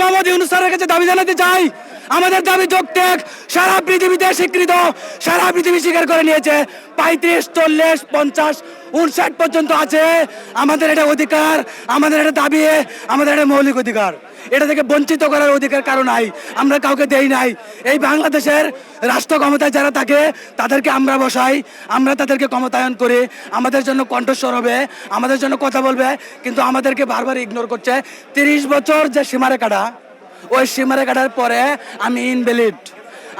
মোহাম্মদ স্যারের কাছে দাবি জানাতে চাই। আমাদের দাবি যোগটেক সারা পৃথিবীতে স্বীকৃত সারা পৃথিবী স্বীকার করে নিয়েছে। পঁয়ত্রিশ, চল্লিশ, পঞ্চাশ উনষাট পর্যন্ত আছে। আমাদের এটা অধিকার, আমাদের এটা দাবি, আমাদের এটা মৌলিক অধিকার। এটা থেকে বঞ্চিত করার অধিকার কারও নাই, আমরা কাউকে দেই নাই। এই বাংলাদেশের রাষ্ট্র ক্ষমতায় যারা থাকে, তাদেরকে আমরা বসাই, আমরা তাদেরকে ক্ষমতায়ন করি। আমাদের জন্য কণ্ঠস্বর হবে, আমাদের জন্য কথা বলবে, কিন্তু আমাদেরকে বারবার ইগনোর করছে। তিরিশ বছর যে সীমারেখাটা ওই সীমারে কাটার পরে আমি ইনভ্যালিড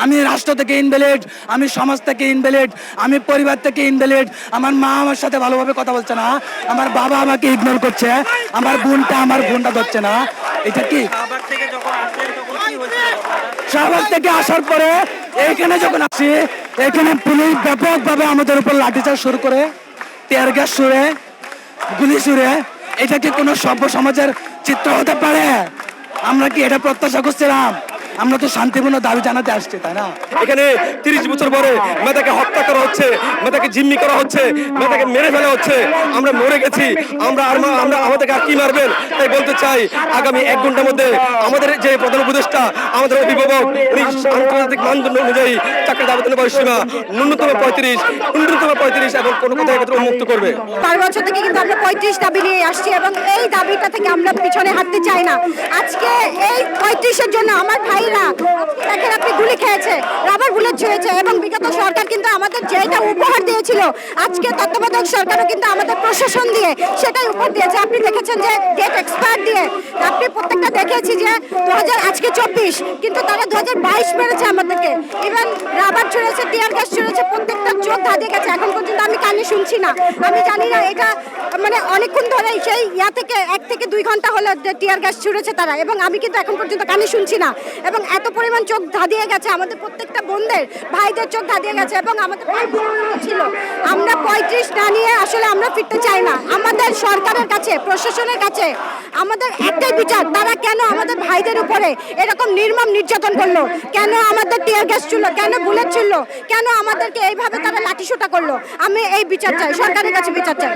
আমি রাষ্ট্র থেকে ইনভ্যালিড আমি সমাজ থেকে ইনভ্যালিড আমি পরিবার থেকে ইনভ্যালিড আমার মা আমার সাথে ভালোভাবে কথা বলছে না। আমার বাবা আমাকে ইগনোর করছে। আমার বোনটা আমার বোনটা ধরছে না। এটা কি? শাহবাগ থেকে আসার পরে এইখানে যখন আসি এখানে পুলিশ ব্যাপকভাবে আমাদের উপর লাঠিচার্জ শুরু করে টিয়ার গ্যাস ছুড়ে গুলি ছুড়ে। এটা কি কোনো সভ্য সমাজের চিত্র হতে পারে? আমরা কি এটা প্রত্যাশা করছিলাম? আমরা তো শান্তিপূর্ণ দাবি জানাতে আসছি তাই না? এখানে তিরিশ বছর পরে মেয়েটাকে হত্যা করা হচ্ছে মেয়েটাকে জিম্মি করা হচ্ছে মেয়েটাকে মেরে ফেলা হচ্ছে। আমরা মরে গেছি আমরা আর আমরা আমাদেরকে আর কি মারবেন? তাই বলতে চাই আগামী এক ঘণ্টার মধ্যে আমাদের যে প্রধান উপদেষ্টা আমাদের অভিভাবক উনি আন্তর্জাতিক মানদণ্ড অনুযায়ী চাকরির আবেদনের বয়স সীমা ন্যূনতম পঁয়ত্রিশ ন্যূনতম পঁয়ত্রিশ এবং কোনো কোথায় ক্ষেত্রে উন্মুক্ত করবে। চার বছর থেকে কিন্তু আমরা পঁয়ত্রিশ দাবি নিয়ে আসছি এবং এই দাবিটা থেকে আমরা পিছনে হাঁটতে চাই না। আজকে এই পঁয়ত্রিশের জন্য আমার ভাইরা দেখেন আপনি গুলি খেয়েছে রাবার বুলেট ছুঁয়েছে এবং বিগত সরকার কিন্তু আমাদের যেটা উপহার দিয়েছিল, আজকে তত্ত্বাবধায়ক সরকারও কিন্তু আমাদের প্রশাসন দিয়ে সেটাই উপহার দিয়েছে। আপনি দেখেছেন যে ডেট এক্সপায়ার দিয়ে আপনি প্রত্যেকটা দেখেছি যে দু আজকে চব্বিশ, কিন্তু তারা দু হাজার বাইশ মেরেছে আমাদেরকে। ইভেন রাবার ছুঁড়েছে টিয়ার গ্যাস ছুঁড়েছে, প্রত্যেকটা চোখ ধাঁধে গেছে। এখন পর্যন্ত আমি কানে শুনছি না। আমি জানি না এটা মানে অনেকক্ষণ ধরে সেই ইয়া থেকে এক থেকে দুই ঘণ্টা হলো টিয়ার গ্যাস ছুঁড়েছে তারা। এবং আমি কিন্তু এখন পর্যন্ত কানে শুনছি না। এবং এত পরিমাণ চোখ ধাঁধিয়ে গেছে, আমাদের প্রত্যেকটা বোনদের, ভাইদের চোখ ধাঁধিয়ে গেছে এবং আমাদের ছিল। আমরা পঁয়ত্রিশ না নিয়ে আসলে আমরা ফিরতে চাই না। আমাদের সরকারের কাছে, প্রশাসনের কাছে আমাদের একটাই বিচার, তারা কেন আমাদের ভাইদের উপরে এরকম নির্মম নির্যাতন করল? কেন আমাদের টিয়ার গ্যাস ছিল কেন বুলেট ছিল কেন আমাদেরকে এইভাবে তারা লাঠিসোটা করল? আমি এই বিচার চাই, সরকারের কাছে বিচার চাই।